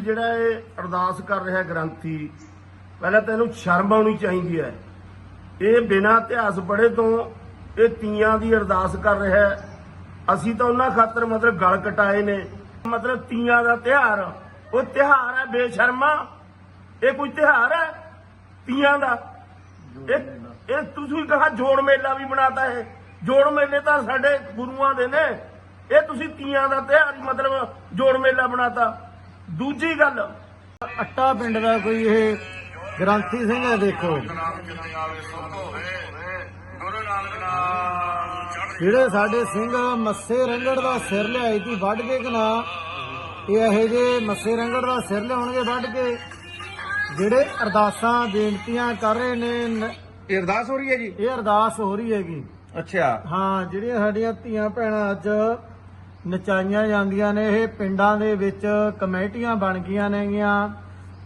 ਜਿਹੜਾ ਇਹ ਅਰਦਾਸ ਕਰ ਰਿਹਾ ਗ੍ਰੰਥੀ, ਪਹਿਲਾਂ ਤੈਨੂੰ ਸ਼ਰਮ ਆਉਣੀ ਚਾਹੀਦੀ ਹੈ। ਇਹ ਬਿਨਾਂ ਇਤਿਹਾਸ ਪੜ੍ਹੇ ਤੋਂ ਇਹ ਤੀਆਂ ਦੀ ਅਰਦਾਸ ਕਰ ਰਿਹਾ ਅਸੀਂ ਤਾਂ ਉਹਨਾਂ ਖਾਤਰ ਮਤਲਬ ਗਲ ਕਟਾਏ ਨੇ। ਮਤਲਬ ਤੀਆਂ ਦਾ ਤਿਹਾਰ ਉਹ ਤਿਹਾਰ ਹੈ ਬੇਸ਼ਰਮਾ। ਇਹ ਕੋਈ ਤਿਹਾਰ ਹੈ? ਤੀਆਂ ਦਾ। ਇਹ ਤੁਸੀਂ ਕਹਾ ਜੋੜ ਮੇਲਾ ਵੀ ਬਣਾਤਾ ਇਹ। ਜੋੜ ਮੇਲੇ ਤਾਂ ਸਾਡੇ ਗੁਰੂਆਂ ਦੇ ਨੇ। ਇਹ ਤੁਸੀਂ ਤੀਆਂ ਦਾ ਤਿਹਾਰ ਮਤਲਬ ਜੋੜ ਮੇਲਾ ਬਣਾਤਾ। ਦੂਜੀ ਗੱਲ। ਅੱਟਾ ਪਿੰਡ ਦਾ ਕੋਈ ਇਹ ਗ੍ਰੰਥੀ ਸਿੰਘ ਹੈ ਦੇਖੋ। ਜਿਹੜੇ ਸਾਡੇ ਸਿੰਘ ਮੱਸੇ ਰੰਗੜ ਦਾ ਸਿਰ ਲਿਆਈ ਸੀ ਵੱਢ ਕੇ ਕਿ ਨਾ? ਇਹ ਇਹੋ ਜਿਹੇ ਮੱਸੇ ਰੰਗੜ ਦਾ ਸਿਰ ਲਿਆਉਣਗੇ ਵੱਢ ਕੇ। ਜਿਹੜੇ ਅਰਦਾਸਾਂ ਬੇਨਤੀਆਂ ਕਰ ਰਹੇ ਨੇ ਨ- ਇਹ ਅਰਦਾਸ ਹੋ ਰਹੀ ਹੈ ਜੀ? ਇਹ ਅਰਦਾਸ ਹੋ ਰਹੀ ਹੈਗੀ। ਅੱਛਾ। ਹਾਂ ਜਿਹੜੀਆਂ ਸਾਡੀਆਂ ਧੀਆਂ ਭੈਣਾਂ ਅੱਜ ਨਚਾਈਆਂ ਜਾਂਦੀਆਂ ਨੇ, ਇਹ ਪਿੰਡਾਂ ਦੇ ਵਿੱਚ ਕਮੇਟੀਆਂ ਬਣ ਗਈਆਂ ਨੇਗੀਆਂ,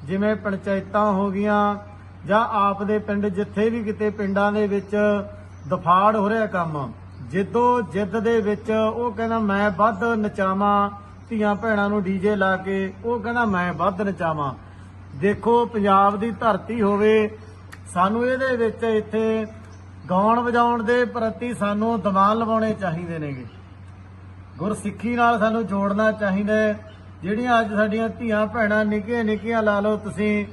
ਜਿਵੇਂ ਪੰਚਾਇਤਾਂ ਹੋ ਗਈਆਂ, ਜਾਂ ਆਪ ਦੇ ਪਿੰਡ ਜਿੱਥੇ ਵੀ ਕਿਤੇ ਪਿੰਡਾਂ ਦੇ ਵਿੱਚ ਦਫਾੜ ਹੋ ਰਿਹਾ ਕੰਮ। ਜਿੱਦੋ ਜਿੱਦ ਦੇ ਵਿੱਚ ਉਹ ਕਹਿੰਦਾ, ਮੈਂ ਵੱਧ ਨਚਾਵਾਂ, ਧੀਆਂ ਭੈਣਾਂ ਨੂੰ ਡੀਜੇ ਲਾ ਕੇ। ਉਹ ਕਹਿੰਦਾ, ਮੈਂ ਵੱਧ ਨਚਾਵਾਂ। ਦੇਖੋ, ਪੰਜਾਬ ਦੀ ਧਰਤੀ ਹੋਵੇ, ਸਾਨੂੰ ਇਹਦੇ ਵਿੱਚ ਇੱਥੇ ਗਾਉਣ ਵਜਾਉਣ ਦੇ ਪ੍ਰਤੀ ਸਾਨੂੰ ਦਿਮਾਗ ਲਵਾਉਣੇ ਚਾਹੀਦੇ ਨੇਗੇ। ਗੁਰਸਿੱਖੀ ਨਾਲ ਸਾਨੂੰ ਜੋੜਨਾ ਚਾਹੀਦਾ ਜਿਹੜੀਆਂ ਅੱਜ ਸਾਡੀਆਂ ਧੀਆਂ ਭੈਣਾਂ ਨਿੱਕੀਆਂ ਨਿੱਕੀਆਂ ਲਾ ਲਓ, ਤੁਸੀਂ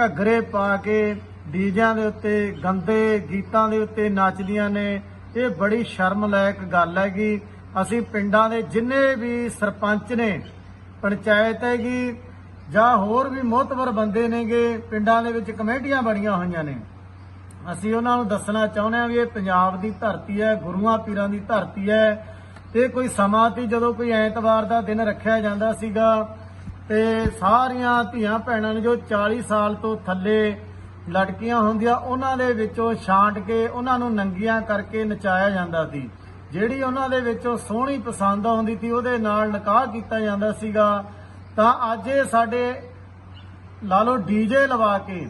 ਘੱਗਰੇ ਪਾ ਕੇ ਡੀਜਿਆਂ ਦੇ ਉੱਤੇ, ਗੰਦੇ ਗੀਤਾਂ ਦੇ ਉੱਤੇ ਨੱਚਦੀਆਂ ਨੇ, ਇਹ ਬੜੀ ਸ਼ਰਮਲਾਇਕ ਗੱਲ ਹੈਗੀ। ਅਸੀਂ ਪਿੰਡਾਂ ਦੇ ਜਿੰਨੇ ਵੀ ਸਰਪੰਚ ਨੇ, ਪੰਚਾਇਤ ਹੈਗੀ, ਜਾਂ ਹੋਰ ਵੀ ਮੋਹਤਵਰ ਬੰਦੇ ਨੇਗੇ, ਪਿੰਡਾਂ ਦੇ ਵਿੱਚ ਕਮੇਟੀਆਂ ਬਣੀਆਂ ਹੋਈਆਂ ਨੇ। ਅਸੀਂ ਉਹਨਾਂ ਨੂੰ ਦੱਸਣਾ ਚਾਹੁੰਦੇ ਹਾਂ ਵੀ ਇਹ ਪੰਜਾਬ ਦੀ ਧਰਤੀ ਹੈ, ਗੁਰੂਆਂ ਪੀਰਾਂ ਦੀ ਧਰਤੀ ਹੈ ਤੇ ਕੋਈ ਸਮਾਂ ਤੀ ਜਦੋਂ ਕੋਈ ਐਤਵਾਰ ਦਾ ਦਿਨ ਰੱਖਿਆ ਜਾਂਦਾ ਸੀਗਾ ਤੇ ਸਾਰੀਆਂ ਧੀਆਂ ਭੈਣਾਂ ਨੇ ਜੋ 40 ਸਾਲ ਤੋਂ ਥੱਲੇ ਲੜਕੀਆਂ ਹੁੰਦੀਆਂ, ਉਹਨਾਂ ਦੇ ਵਿੱਚੋਂ ਛਾਂਟ ਕੇ ਉਹਨਾਂ ਨੂੰ ਨੰਗੀਆਂ ਕਰਕੇ ਨਚਾਇਆ ਜਾਂਦਾ ਸੀ। ਜਿਹੜੀ ਉਹਨਾਂ ਦੇ ਵਿੱਚੋਂ ਸੋਹਣੀ ਪਸੰਦ ਆਉਂਦੀ ਸੀ, ਉਹਦੇ ਨਾਲ ਨਿਕਾਹ ਕੀਤਾ ਜਾਂਦਾ ਸੀਗਾ। ਤਾਂ ਅੱਜ ਇਹ ਸਾਡੇ, ਲਾ ਲਓ ਡੀਜੇ ਲਵਾ ਕੇ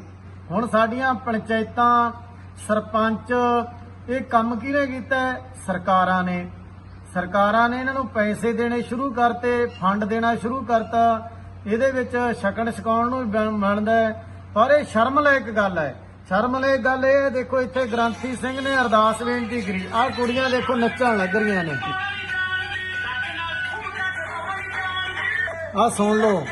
ਹੁਣ ਸਾਡੀਆਂ ਪੰਚਾਇਤਾਂ, ਸਰਪੰਚ, ਇਹ ਕੰਮ ਕਿਹਨੇ ਕੀਤਾ ਸਰਕਾਰਾਂ ਨੇ। ਸਰਕਾਰਾਂ ਨੇ ਇਹਨਾਂ ਨੂੰ ਪੈਸੇ ਦੇਣੇ ਸ਼ੁਰੂ ਕਰਤੇ, ਫੰਡ ਦੇਣਾ ਸ਼ੁਰੂ ਕਰਤਾ। ਇਹਦੇ ਵਿੱਚ ਛਕਣ ਛਕਾਉਣ ਨੂੰ ਵੀ ਬਣਦਾ ਹੈ। ਪਰ ਇਹ ਸ਼ਰਮ ਸ਼ਰਮਲਾਇਕ ਗੱਲ ਹੈ। ਸ਼ਰਮ ਸ਼ਰਮਲਾਇਕ ਗੱਲ ਇਹ ਹੈ, ਦੇਖੋ ਇੱਥੇ ਗ੍ਰੰਥੀ ਸਿੰਘ ਨੇ ਅਰਦਾਸ ਬੇਨਤੀ ਕਰੀ। ਆਹ ਕੁੜੀਆਂ ਦੇਖੋ ਨੱਚਣ ਲੱਗ ਰਹੀਆਂ ਨੇ। ਆਹ ਸੁਣ ਲਓ।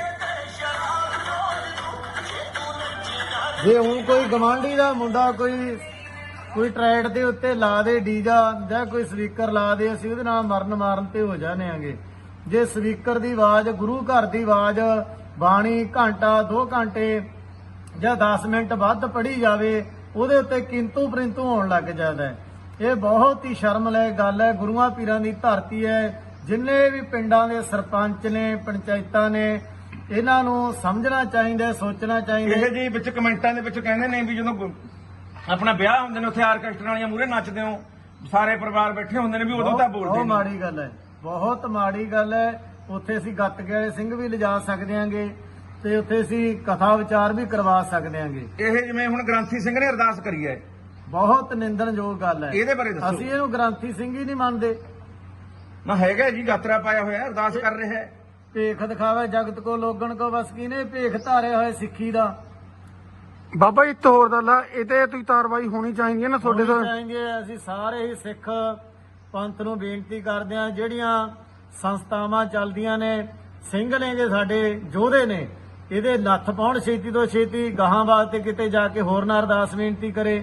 ਜੇ ਹੁਣ ਕੋਈ ਗਵਾਂਢੀ ਦਾ ਮੁੰਡਾ ਕੋਈ ਕੋਈ ਟਰੈਡ ਦੇ ਉੱਤੇ ਲਾ ਦੇ, ਡੀਜਾ ਜਾਂ ਕੋਈ ਸਪੀਕਰ ਲਾ ਦੇ, ਅਸੀਂ ਉਹਦੇ ਨਾਲ ਮਰਨ ਮਾਰਨ ਤੇ ਹੋ ਜਾਣੇ ਆਂਗੇ ਜੇ ਸਪੀਕਰ ਦੀ ਆਵਾਜ਼, ਗੁਰੂ ਘਰ ਦੀ ਆਵਾਜ਼, ਬਾਣੀ, ਘੰਟਾ 2 ਘੰਟੇ ਜਾਂ 10 ਮਿੰਟ ਵੱਧ ਪੜੀ ਜਾਵੇ, ਉਹਦੇ ਉੱਤੇ ਕਿੰਤੂ ਪਰਿੰਤੂ ਹੋਣ ਲੱਗ ਜਾਂਦਾ ਇਹ ਬਹੁਤ ਹੀ ਸ਼ਰਮ ਸ਼ਰਮਨਾਇਕ ਗੱਲ ਹੈ। ਗੁਰੂਆਂ ਪੀਰਾਂ ਦੀ ਧਰਤੀ ਹੈ। ਜਿੰਨੇ ਵੀ ਪਿੰਡਾਂ ਦੇ ਸਰਪੰਚ ਨੇ, ਪੰਚਾਇਤਾਂ ਨੇ, ਇਹਨਾਂ ਨੂੰ ਸਮਝਣਾ ਚਾਹੀਦਾ ਸੋਚਣਾ ਚਾਹੀਦਾ ਇਹ ਜੀ ਵਿੱਚ ਕਮੈਂਟਾਂ ਦੇ ਵਿੱਚ ਕਹਿੰਦੇ ਨੇ ਵੀ ਜਦੋਂ ਆਪਣਾ ਵਿਆਹ ਹੁੰਦੇ ਨੇ ਉੱਥੇ ਆਰਕੈਸਟਰਾ ਵਾਲੀਆਂ ਮੂਰੇ ਨੱਚਦੇ ਹੋ। ਸਾਰੇ ਪਰਿਵਾਰ ਬੈਠੇ ਹੁੰਦੇ ਨੇ ਵੀ ਉਦੋਂ ਤਾਂ ਬੋਲਦੇ ਬਹੁਤ ਮਾੜੀ ਗੱਲ ਹੈ ਬਹੁਤ ਮਾੜੀ ਗੱਲ ਹੈ। ਉੱਥੇ ਅਸੀਂ ਗੱਤਕੇ ਵਾਲੇ ਸਿੰਘ ਵੀ ਲਿਜਾ ਸਕਦੇ ਆਂਗੇ ਤੇ ਉੱਥੇ ਅਸੀਂ ਕਥਾ ਵਿਚਾਰ ਵੀ ਕਰਵਾ ਸਕਦੇ ਆਂਗੇ ਇਹ ਜਿਵੇਂ ਹੁਣ ਗ੍ਰੰਥੀ ਸਿੰਘ ਨੇ ਅਰਦਾਸ ਕਰੀ ਹੈ। ਬਹੁਤ ਨਿੰਦਣਯੋਗ ਗੱਲ ਹੈ। ਇਹਦੇ ਬਾਰੇ ਦੱਸੋ। ਅਸੀਂ ਇਹਨੂੰ ਗ੍ਰੰਥੀ ਸਿੰਘ ਹੀ ਨਹੀਂ ਮੰਨਦੇ। ਨਾ ਹੈਗਾ ਜੀ ਗਾਤਰਾ ਪਾਇਆ ਹੋਇਆ ਅਰਦਾਸ ਕਰ ਰਿਹਾ ਹੈ। ਭੇਖ ਦਿਖਾਵੇ ਜਗਤ ਕੋ ਲੋਗਣ ਕੋ ਬਸ ਕੀਨੇ ਭੇਖ ਧਾਰਿਆ ਹੋਏ ਸਿੱਖੀ ਦਾ। ਬਾਬਾ ਜੀ ਇੱਕ ਹੋਰ ਗੱਲ ਆ ਇਹ ਤੇ ਤੁਸੀਂ ਕਾਰਵਾਈ ਹੋਣੀ ਚਾਹੀਦੀ ਹੈ ਨਾ ਤੁਹਾਡੇ ਤੋਂ ਚਾਹੀਦੀ। ਅਸੀਂ ਸਾਰੇ ਹੀ ਸਿੱਖ ਪੰਥ ਨੂੰ ਬੇਨਤੀ ਕਰਦੇ ਹਾਂ ਜਿਹੜੀਆਂ ਸੰਸਥਾਵਾਂ ਚੱਲਦੀਆਂ ਨੇ ਸਿੰਘ ਨੇਗੇ ਸਾਡੇ ਯੋਧੇ ਨੇ ਇਹਦੇ ਨੱਥ ਪਾਉਣ ਛੇਤੀ ਤੋਂ ਛੇਤੀ ਗਾਹਾਂ ਵਾਸਤੇ ਕਿਤੇ ਜਾ ਕੇ ਹੋਰ ਨਾ ਅਰਦਾਸ ਬੇਨਤੀ ਕਰੇ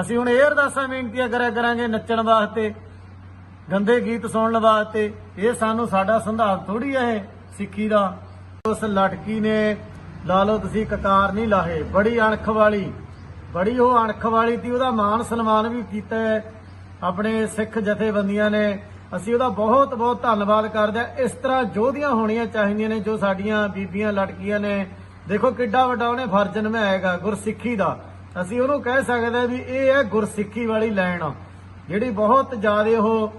ਅਸੀਂ ਹੁਣ ਇਹ ਅਰਦਾਸਾਂ ਬੇਨਤੀਆਂ ਕਰਿਆ ਕਰਾਂਗੇ ਨੱਚਣ ਵਾਸਤੇ ਗੰਦੇ ਗੀਤ ਸੁਣਨ ਵਾਸਤੇ ਇਹ ਸਾਨੂੰ ਸਾਡਾ ਸੰਧਾਰ ਥੋੜੀ ਹੈ ਸਿੱਖੀ ਦਾ ਉਸ ਲਟਕੀ ਨੇ ਲਾ ਲਓ ਤੁਸੀਂ ਕਕਾਰ ਨਹੀਂ ਲਾਹੇ, ਬੜੀ ਅਣਖ ਵਾਲੀ, ਬੜੀ ਉਹ ਅਣਖ ਵਾਲੀ ਤੀ, ਉਹਦਾ ਮਾਨ ਸਨਮਾਨ ਵੀ ਕੀਤਾ ਆਪਣੇ ਸਿੱਖ ਜਥੇਬੰਦੀਆਂ ਨੇ, ਅਸੀਂ ਉਹਦਾ ਬਹੁਤ ਬਹੁਤ ਧੰਨਵਾਦ ਕਰਦੇ ਹਾਂ। ਇਸ ਤਰ੍ਹਾਂ ਯੋਧੀਆਂ ਹੋਣੀਆਂ ਚਾਹੀਦੀਆਂ ਨੇ, ਜੋ ਸਾਡੀਆਂ ਬੀਬੀਆਂ ਲੜਕੀਆਂ ਨੇ। ਦੇਖੋ ਕਿੱਡਾ ਵੱਡਾ ਉਹਨੇ ਫਰਜ਼ ਨਿਭਾਏਗਾ ਗੁਰਸਿੱਖੀ ਦਾ। ਅਸੀਂ ਉਹਨੂੰ ਕਹਿ ਸਕਦੇ ਵੀ ਇਹ ਹੈ ਗੁਰਸਿੱਖੀ ਵਾਲੀ ਲਾਈਨ। ਜਿਹੜੀ ਬਹੁਤ ਜ਼ਿਆਦਾ ਉਹ,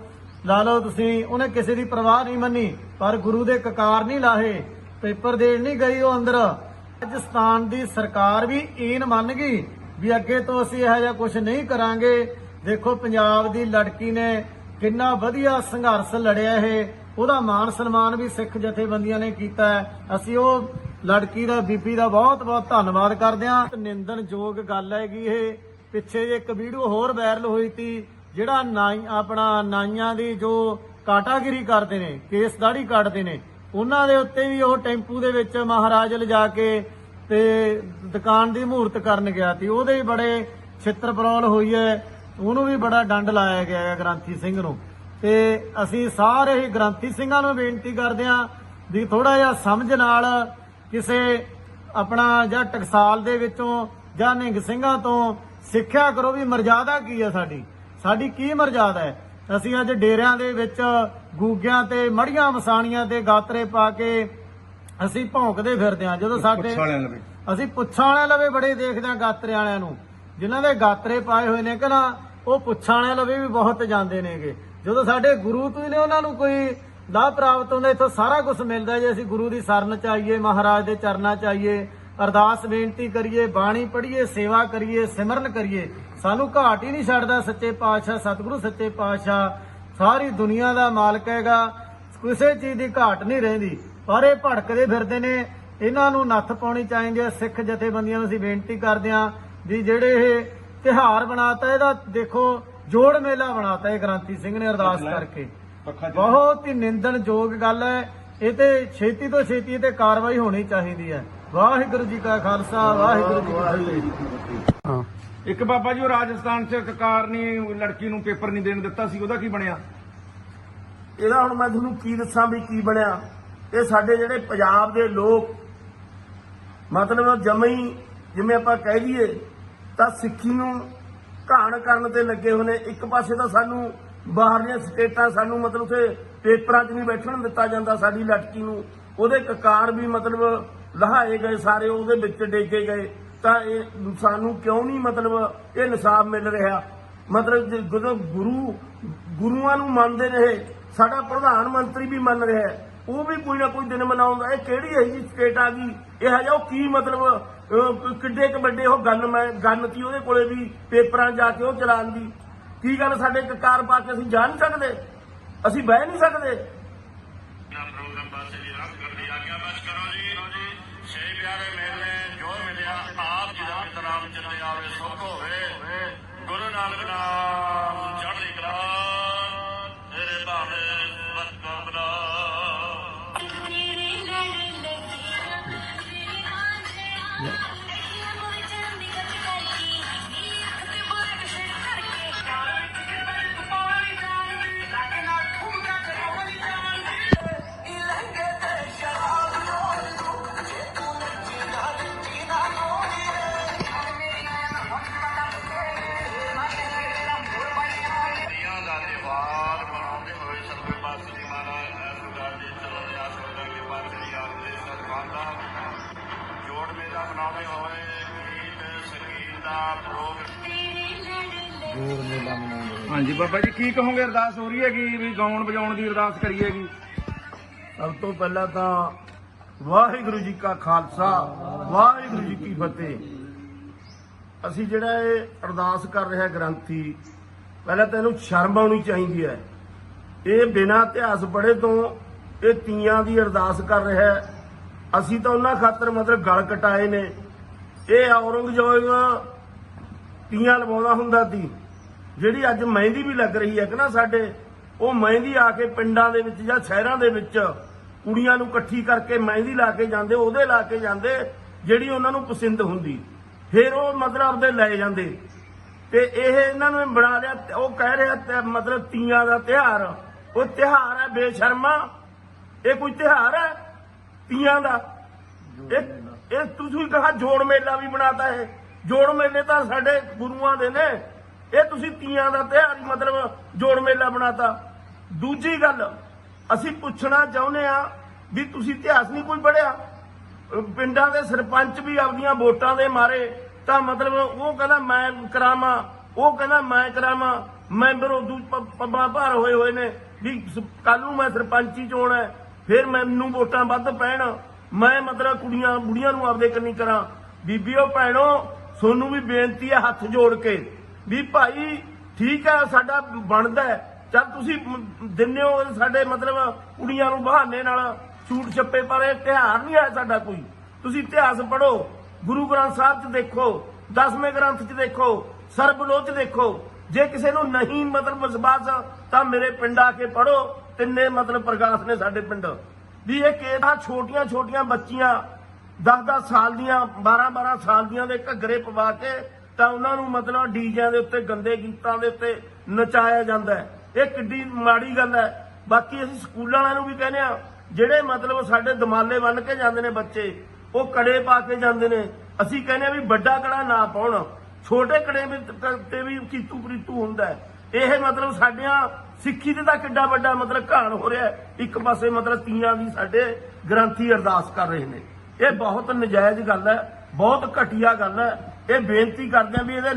ਲਾ ਲਓ ਤੁਸੀਂ, ਉਹਨੇ ਕਿਸੇ ਦੀ ਪਰਵਾਹ ਨਹੀਂ ਮੰਨੀ, ਪਰ ਗੁਰੂ ਦੇ ਕਕਾਰ ਨਹੀਂ ਲਾਹੇ, ਪੇਪਰ ਦੇਣ ਨਹੀਂ ਗਈ ਉਹ ਅੰਦਰ। ਰਾਜਸਥਾਨ ਦੀ ਸਰਕਾਰ ਵੀ ਈਨ ਮੰਨ ਗਈ ਵੀ ਅੱਗੇ ਤੋਂ ਅਸੀਂ ਇਹੋ ਜਿਹਾ ਕੁਝ ਨਹੀਂ ਕਰਾਂਗੇ। ਦੇਖੋ, ਪੰਜਾਬ ਦੀ ਲੜਕੀ ਨੇ ਕਿੰਨਾ ਵਧੀਆ ਸੰਘਰਸ਼ ਲੜਿਆ ਇਹ। ਉਹਦਾ ਮਾਨ ਸਨਮਾਨ ਵੀ ਸਿੱਖ ਜਥੇਬੰਦੀਆਂ ਨੇ ਕੀਤਾ ਅਸੀਂ ਉਹ ਲੜਕੀ ਦਾ, ਬੀਬੀ ਦਾ ਬਹੁਤ ਬਹੁਤ ਧੰਨਵਾਦ ਕਰਦੇ ਹਾਂ। ਨਿੰਦਣਯੋਗ ਗੱਲ ਹੈਗੀ ਇਹ। ਪਿੱਛੇ ਜੇ ਇੱਕ ਵੀਡੀਓ ਹੋਰ ਵਾਇਰਲ ਹੋਈ ਸੀ ਜਿਹੜਾ ਨਾਈ ਆਪਣਾ ਨਾਈਆਂ ਦੀ ਜੋ ਕਾਟਾਗਿਰੀ ਕਰਦੇ ਨੇ, ਕੇਸ ਦਾੜੀ ਕੱਟਦੇ ਨੇ ਉਹਨਾਂ ਦੇ ਉੱਤੇ ਵੀ ਉਹ ਟੈਂਪੂ ਦੇ ਵਿੱਚ ਮਹਾਰਾਜ ਲਿਜਾ ਕੇ ਤੇ ਦੁਕਾਨ ਦੀ ਮਹੂਰਤ ਕਰਨ ਗਿਆ ਸੀ। ਉਹਦੇ ਵੀ ਬੜੇ ਛਿੱਤਰ ਪਰੌਲ ਹੋਈ ਹੈ। ਉਹਨੂੰ ਵੀ ਬੜਾ ਡੰਡ ਲਾਇਆ ਗਿਆ ਹੈ ਗ੍ਰਾਂਥੀ ਸਿੰਘ ਨੂੰ। ਤੇ ਅਸੀਂ ਸਾਰੇ ਹੀ ਗ੍ਰਾਂਥੀ ਸਿੰਘਾਂ ਨੂੰ ਬੇਨਤੀ ਕਰਦੇ ਹਾਂ ਵੀ ਥੋੜਾ ਜਿਹਾ ਸਮਝ ਨਾਲ ਕਿਸੇ ਆਪਣਾ ਜਾਂ ਟਕਸਾਲ ਦੇ ਵਿੱਚੋਂ ਜਾਂ ਨਿੰਗ ਸਿੰਘਾਂ ਤੋਂ ਸਿੱਖਿਆ ਕਰੋ ਵੀ ਮਰਜ਼ਾਦਾ ਕੀ ਹੈ ਸਾਡੀ। ਸਾਡੀ ਕੀ ਮਰਜ਼ਾਦਾ ਹੈ? ਅਸੀਂ ਅੱਜ ਡੇਰਿਆਂ ਦੇ ਵਿੱਚ ਗੂਗਿਆਂ ਤੇ ਮੜੀਆਂ ਮਸਾਣੀਆਂ ਤੇ ਗਾਤਰੇ ਪਾ ਕੇ ਅਸੀਂ ਭੌਂਕਦੇ ਫਿਰਦੇ ਹਾਂ। ਜਦੋਂ ਸਾਡੇ ਅਸੀਂ ਪੁੱਛਾਂ ਵਾਲਿਆਂ ਲਵੇ ਬੜੇ ਦੇਖਦੇ ਹਾਂ ਗਾਤਰੇ ਵਾਲਿਆਂ ਨੂੰ। ਜਿਨ੍ਹਾਂ ਦੇ ਗਾਤਰੇ ਪਾਏ ਹੋਏ ਨੇ ਕਿ ਨਾ ਉਹ ਪੁੱਛਾਂ ਵਾਲਿਆਂ ਲਵੇ ਵੀ ਬਹੁਤ ਜਾਂਦੇ ਨੇਗੇ। ਜਦੋਂ ਸਾਡੇ ਗੁਰੂ ਤੋਂ ਹੀ ਨੇ ਉਹਨਾਂ ਨੂੰ ਕੋਈ ਲਾਭ ਪ੍ਰਾਪਤ ਹੁੰਦਾ ਇੱਥੋਂ ਸਾਰਾ ਕੁਝ ਮਿਲਦਾ ਜੇ ਅਸੀਂ ਗੁਰੂ ਦੀ ਸ਼ਰਨ ਚ ਆਈਏ ਮਹਾਰਾਜ ਦੇ ਚਰਨਾਂ ਚ ਆਈਏ ਅਰਦਾਸ ਬੇਨਤੀ ਕਰੀਏ ਬਾਣੀ ਪੜ੍ਹੀਏ ਸੇਵਾ ਕਰੀਏ ਸਿਮਰਨ ਕਰੀਏ। ਸਾਨੂੰ ਘਾਟ ਹੀ ਨਹੀਂ ਛੱਡਦਾ ਸੱਚੇ ਪਾਤਸ਼ਾਹ ਸਤਿਗੁਰੂ ਸੱਚੇ ਪਾਤਸ਼ਾਹ। ਸਾਰੀ ਦੁਨੀਆ ਦਾ ਮਾਲਕ ਹੈਗਾ। ਕਿਸੇ ਚੀਜ਼ ਦੀ ਘਾਟ ਨਹੀਂ ਰਹਿੰਦੀ। ਪਰ ਇਹ ਭੜਕਦੇ ਫਿਰਦੇ ਨੇ। ਇਹਨਾਂ ਨੂੰ ਨੱਥ ਪਾਉਣੀ ਚਾਹੀਦੀ ਹੈ। ਸਿੱਖ ਜਥੇਬੰਦੀਆਂ ਨੂੰ ਅਸੀਂ ਬੇਨਤੀ ਕਰਦੇ ਹਾਂ ਵੀ ਜਿਹੜੇ ਇਹ ਤਿਹਾਰ ਬਣਾਤਾ ਇਹਦਾ ਦੇਖੋ ਜੋੜ ਮੇਲਾ ਬਣਾਤਾ ਇਹ ਗ੍ਰਾਂਤੀ ਸਿੰਘ ਨੇ ਅਰਦਾਸ ਕਰਕੇ। ਬਹੁਤ ਹੀ ਨਿੰਦਣਯੋਗ ਗੱਲ ਹੈ। ਇਹ ਤੇ ਛੇਤੀ ਤੋਂ ਛੇਤੀ ਤੇ ਕਾਰਵਾਈ ਹੋਣੀ ਚਾਹੀਦੀ ਹੈ। ਵਾਹਿਗੁਰੂ ਜੀ ਕਾ ਖਾਲਸਾ ਵਾਹਿਗੁਰੂ ਜੀ ਕੀ ਫਤਿਹ। ਹਾਂ। ਇੱਕ ਬਾਬਾ ਜੀ ਉਹ ਰਾਜਸਥਾਨ ਚ ਇੱਕ ਕਾਰ ਨੇ ਲੜਕੀ ਨੂੰ ਪੇਪਰ ਨਹੀਂ ਦੇਣ ਦਿੱਤਾ ਸੀ ਉਹਦਾ ਕੀ ਬਣਿਆ? ਇਹਦਾ ਹੁਣ ਮੈਂ ਤੁਹਾਨੂੰ ਕੀ ਦੱਸਾਂ ਵੀ ਕੀ ਬਣਿਆ। ਇਹ ਸਾਡੇ ਜਿਹੜੇ ਪੰਜਾਬ ਦੇ ਲੋਕ ਮਤਲਬ ਜਮਈ ਜਿਵੇਂ ਆਪਾਂ ਕਹਿ ਲਈਏ ਤਾਂ ਸਿੱਖੀ ਨੂੰ ਘਾਣ ਕਰਨ ਤੇ ਲੱਗੇ ਹੋਏ ਨੇ। ਇੱਕ ਪਾਸੇ ਤਾਂ ਸਾਨੂੰ ਬਾਹਰਲੀਆਂ ਸਟੇਟਾਂ ਸਾਨੂੰ ਮਤਲਬ ਉਥੇ ਪੇਪਰਾਂ 'ਚ ਨਹੀਂ ਬੈਠਣ ਦਿੱਤਾ ਜਾਂਦਾ ਸਾਡੀ ਲਟਕੀ ਨੂੰ। ਉਹਦੇ ਕਕਾਰ ਵੀ ਮਤਲਬ ਲਹਾਏ ਗਏ ਸਾਰੇ, ਉਹਦੇ ਵਿੱਚ ਡੇਗੇ ਗਏ। ਤਾਂ ਇਹ ਸਾਨੂੰ ਕਿਉਂ ਨਹੀਂ ਮਤਲਬ ਇਹ ਇਨਸਾਫ ਮਿਲ ਰਿਹਾ? ਮਤਲਬ ਜਦੋਂ ਗੁਰੂ, ਗੁਰੂਆਂ ਨੂੰ ਮੰਨਦੇ ਰਹੇ, ਸਾਡਾ ਪ੍ਰਧਾਨ ਮੰਤਰੀ ਵੀ ਮੰਨ ਰਿਹਾ ਉਹ ਵੀ ਕੋਈ ਨਾ ਕੋਈ ਦਿਨ ਮਨਾਉਂਦਾ। ਇਹ ਕਿਹੜੀ ਹੈ ਜੀ ਸਟੇਟ ਆ ਗਈ? ਇਹ ਹਜਾ ਉਹ ਕੀ ਮਤਲਬ ਕਿੱਡੇ ਕੁ ਵੱਡੇ ਉਹ ਗਨ ਮੈਂ ਗਨ ਸੀ ਉਹਦੇ ਕੋਲੇ ਵੀ, ਪੇਪਰਾਂ ਜਾ ਕੇ ਉਹ ਚਲਾਉਣ ਦੀ। ਕੀ ਗੱਲ ਸਾਡੇ ਕਕਾਰ ਪਾ ਕੇ ਅਸੀਂ ਜਾ ਨਹੀਂ ਸਕਦੇ? ਅਸੀਂ ਬਹਿ ਨਹੀਂ ਸਕਦੇ? ਕਰੋ ਜੀ। ਛੇ ਪਿਆਰੇ ਮੇਲੇ ਜੋ ਮਿਲਿਆ ਆਪ ਜੀ ਦਾ ਮਿਤਰਾਮ ਚੱਲੇ ਆਵੇ ਸੁਖ ਹੋਵੇ। ਗੁਰੂ ਨਾਨਕ ਨਾਮ ਚੜ੍ਹਦੀ ਕਲਾ ਤੇਰੇ ਭਾਵੇ ਮਤ ਕਬਲਾ ਤੇਰੇ ਹਾਂਜੀ, ਬਾਬਾ ਜੀ, ਕੀ ਕਹੋਗੇ ਅਰਦਾਸ ਹੋ ਰਹੀ ਹੈਗੀ ਵੀ ਗਾਉਣ ਵਜਾਉਣ ਦੀ ਅਰਦਾਸ ਕਰੀਏਗੀ ਸਭ ਤੋਂ ਪਹਿਲਾਂ ਤਾਂ ਵਾਹਿਗੁਰੂ ਜੀ ਕਾ ਖਾਲਸਾ, ਵਾਹਿਗੁਰੂ ਜੀ ਕੀ ਫਤਿਹ। ਅਸੀਂ ਜਿਹੜਾ ਇਹ ਅਰਦਾਸ ਕਰ ਰਿਹਾ ਗ੍ਰੰਥੀ, ਪਹਿਲਾਂ ਤਾਂ ਇਹਨੂੰ ਸ਼ਰਮ ਆਉਣੀ ਚਾਹੀਦੀ ਹੈ। ਇਹ ਬਿਨਾਂ ਇਤਿਹਾਸ ਪੜੇ ਤੋਂ ਇਹ ਤੀਆਂ ਦੀ ਅਰਦਾਸ ਕਰ ਰਿਹਾ ਅਸੀਂ ਤਾਂ ਉਹਨਾਂ ਖਾਤਰ ਮਤਲਬ ਗਲ ਕਟਾਏ ਨੇ। ਇਹ ਔਰੰਗਜ਼ੇਬ ਤੀਆਂ ਲਵਾਉਂਦਾ ਹੁੰਦਾ ਸੀ। ਜਿਹੜੀ ਅੱਜ ਮਹਿੰਦੀ ਵੀ ਲੱਗ ਰਹੀ ਹੈ ਕਿ ਨਾ ਸਾਡੇ, ਉਹ ਮਹਿੰਦੀ ਆ ਕੇ ਪਿੰਡਾਂ ਦੇ ਵਿੱਚ ਜਾਂ ਸ਼ਹਿਰਾਂ ਦੇ ਵਿੱਚ ਕੁੜੀਆਂ ਨੂੰ ਇਕੱਠੀ ਕਰਕੇ ਮਹਿੰਦੀ ਲਾ ਕੇ ਜਾਂਦੇ, ਉਹਦੇ ਲਾ ਕੇ ਜਾਂਦੇ, ਜਿਹੜੀ ਉਹਨਾਂ ਨੂੰ ਪਸੰਦ ਹੁੰਦੀ। ਫਿਰ ਉਹ ਮਤਲਬ ਆਪਦੇ ਲੈ ਜਾਂਦੇ। ਤੇ ਇਹ ਇਹਨਾਂ ਨੇ ਬਣਾ ਲਿਆ, ਉਹ ਕਹਿ ਰਿਹਾ ਮਤਲਬ ਤੀਆਂ ਦਾ ਤਿਹਾਰ ਉਹ ਤਿਹਾਰ ਹੈ ਬੇਸ਼ਰਮਾ। ਇਹ ਕੋਈ ਤਿਹਾਰ ਹੈ? ਤੀਆਂ ਦਾ। ਇਹ ਤੁਸੀਂ ਕਹਾ ਜੋੜ ਮੇਲਾ ਵੀ ਬਣਾਤਾ ਇਹ। ਜੋੜ ਮੇਲੇ ਤਾਂ ਸਾਡੇ ਗੁਰੂਆਂ ਦੇ ਨੇ। ਇਹ ਤੁਸੀਂ ਤੀਆਂ ਦਾ ਤਿਉਹਾਰ ਮਤਲਬ ਜੋੜ ਮੇਲਾ ਬਣਾਤਾ। ਦੂਜੀ ਗੱਲ, ਅਸੀਂ ਪੁੱਛਣਾ ਚਾਹੁੰਦੇ ਆ ਵੀ ਤੁਸੀਂ ਇਤਿਹਾਸ ਨਹੀਂ ਕੋਈ ਪੜਿਆ ਪਿੰਡਾਂ ਦੇ ਸਰਪੰਚ ਵੀ ਆਪਦੀਆਂ ਵੋਟਾਂ ਦੇ ਮਾਰੇ, ਤਾਂ ਮਤਲਬ ਉਹ ਕਹਿੰਦਾ ਮੈਂ ਕਰਾਵਾਂ, ਉਹ ਕਹਿੰਦਾ ਮੈਂ ਕਰਾਵਾਂ, ਮੈਂਬਰ ਉਦੋਂ ਪੱਬਾਂ ਭਾਰ ਹੋਏ ਹੋਏ ਨੇ ਵੀ ਕੱਲ ਨੂੰ ਮੈਂ ਸਰਪੰਚੀ ਚੋਣ ਹੈ, ਫਿਰ ਮੈਨੂੰ ਵੋਟਾਂ ਵੱਧ ਪੈਣ। ਮੈਂ ਮਤਲਬ ਕੁੜੀਆਂ, ਬੁੜੀਆਂ ਨੂੰ ਆਪਦੇ ਕੰਨੀ ਕਰਾਂ। ਬੀਬੀਓ, ਭੈਣੋ, ਸੋਨੂੰ ਵੀ ਬੇਨਤੀ ਹੈ ਹੱਥ ਜੋੜ ਕੇ। ਵੀ ਭਾਈ ਠੀਕ ਹੈ, ਸਾਡਾ ਬਣਦਾ ਹੈ। ਚੱਲ ਤੁਸੀਂ ਮ- ਹੋ ਸਾਡੇ ਮਤਲਬ ਕੁੜੀਆਂ ਨੂੰ ਬਹਾਨੇ ਨਾਲ ਛੂਟ ਛੱਪੇ ਪਰ ਇਹ ਤਿਉਹਾਰ ਨਹੀਂ ਆਇਆ ਸਾਡਾ ਕੋਈ। ਤੁਸੀਂ ਇਤਿਹਾਸ ਪੜੋ ਗੁਰੂ ਗ੍ਰੰਥ ਸਾਹਿਬ 'ਚ ਦੇਖੋ, ਦਸਵੇਂ ਗ੍ਰੰਥ 'ਚ ਦੇਖੋ ਸਰਬਲੋਚ 'ਚ ਦੇਖੋ। ਜੇ ਕਿਸੇ ਨੂੰ ਨਹੀਂ ਮਤਲਬ ਵਿਸ਼ਵਾਸ, ਤਾਂ ਮੇਰੇ ਪਿੰਡ ਆ ਕੇ ਪੜੋ ਤਿੰਨੇ ਮਤਲਬ ਪ੍ਰਕਾਸ਼ ਨੇ ਸਾਡੇ ਪਿੰਡ। ਵੀ ਇਹ ਕਿਹੜਾ ਛੋਟੀਆਂ ਛੋਟੀਆਂ ਬੱਚੀਆਂ 10-10 ਸਾਲ ਦੀਆਂ 12-12 ਸਾਲ ਦੀਆਂ ਦੇ ਘੱਗਰੇ ਪਵਾ ਕੇ ਤਾਂ ਉਹਨਾਂ ਨੂੰ ਮਤਲਬ ਡੀਜਿਆਂ ਦੇ ਉੱਤੇ, ਗੰਦੇ ਗੀਤਾਂ ਦੇ ਉੱਤੇ ਨਚਾਇਆ ਜਾਂਦਾ ਇਹ ਕਿੱਡੀ ਮਾੜੀ ਗੱਲ ਹੈ। ਬਾਕੀ ਅਸੀਂ ਸਕੂਲਾਂ ਵਾਲਿਆਂ ਨੂੰ ਵੀ ਕਹਿੰਦੇ ਆ ਜਿਹੜੇ ਮਤਲਬ ਸਾਡੇ ਦਮਾਲੇ ਬੰਨ ਕੇ ਜਾਂਦੇ ਨੇ ਬੱਚੇ, ਉਹ ਕੜੇ ਪਾ ਕੇ ਜਾਂਦੇ ਨੇ। ਅਸੀਂ ਕਹਿੰਦੇ ਆ ਵੀ ਵੱਡਾ ਕੜਾ ਨਾ ਪਾਉਣ। ਛੋਟੇ ਕੜੇ ਵੀ ਤ- ਤੇ ਵੀ ਕੀਤੂ ਪ੍ਰੀਤੂ ਹੁੰਦਾ ਇਹ ਮਤਲਬ ਸਾਡਿਆਂ ਸਿੱਖੀ ਦੇ ਤਾਂ ਕਿੱਡਾ ਵੱਡਾ ਮਤਲਬ ਘਾਣ ਹੋ ਰਿਹਾ ਇੱਕ ਪਾਸੇ ਮਤਲਬ ਤੀਆਂ ਦੀ ਸਾਡੇ ਗ੍ਰੰਥੀ ਅਰਦਾਸ ਕਰ ਰਹੇ ਨੇ। ਇਹ ਬਹੁਤ ਨਜਾਇਜ਼ ਗੱਲ ਹੈ, ਬਹੁਤ ਘਟੀਆ ਗੱਲ ਹੈ। ਇਹ ਬੇਨਤੀ ਕਰਦੇ ਆ ਵੀ ਇਹਦੇ ਨਾਲ